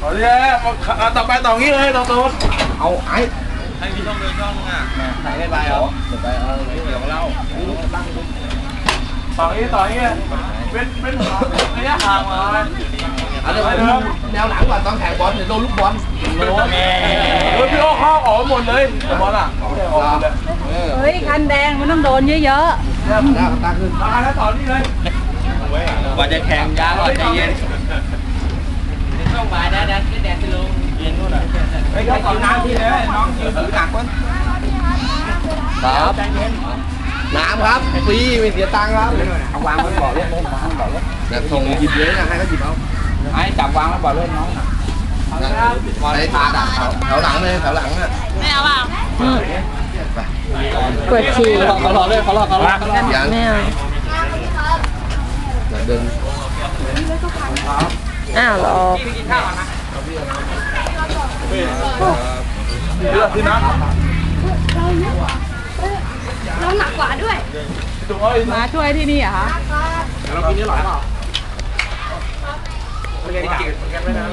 เอาดิเอาต่อไปต่องี้เลยต่อตูนเอาไอ้ให้มีช่องเดินช่องนึงอะไหนได้ใบเหรอเดี๋ยวไปเอาเดี๋ยวเราต่องี้ต่องี้เป็นเป็นระยะห่างมาเลยเอาเดี๋ยวแนวหลังก่อนต้องแข่งบอลเดี๋ยวโดนลูกบอลโอ้ยพี่โอ้ข้าออกหมดเลยบอลอะออกหมดเลยเฮ้ยคันแดงมันต้องโดนเยอะได้ตาขึ้นมาแล้วต่อนี่เลยกว่าจะแข่งยาก่อนใจเย็นช่องบ่ายแดดแดดแดดจะลงเย็นนู่นอะ ไอ้เขาต่อน้ำที่เลยน้องยืนถือหนักคนครับน้ำครับฟรีไม่เสียตังค์ครับเอาวางไว้บอกเล่นวางบอกเล่นแต่ส่งหยิบเลยนะให้เขาหยิบเอาไอ้จับวางไว้บอกเล่นน้องในถาดอะแถวหลังเลยแถวหลังอะๆไม่เอาเปล่าปวดฉี่เขาหล่อเลยเขาหล่อเขาหล่อเขาหล่อยังไม่เอาเดินอ้าวหรอ เลือกที่น้ำเราหนักกว่าด้วยจุ๊เอ้ยมาช่วยที่นี่เหรอคะเรากินนี่หรอเปล่าไม่ได้กินกันไม่ได้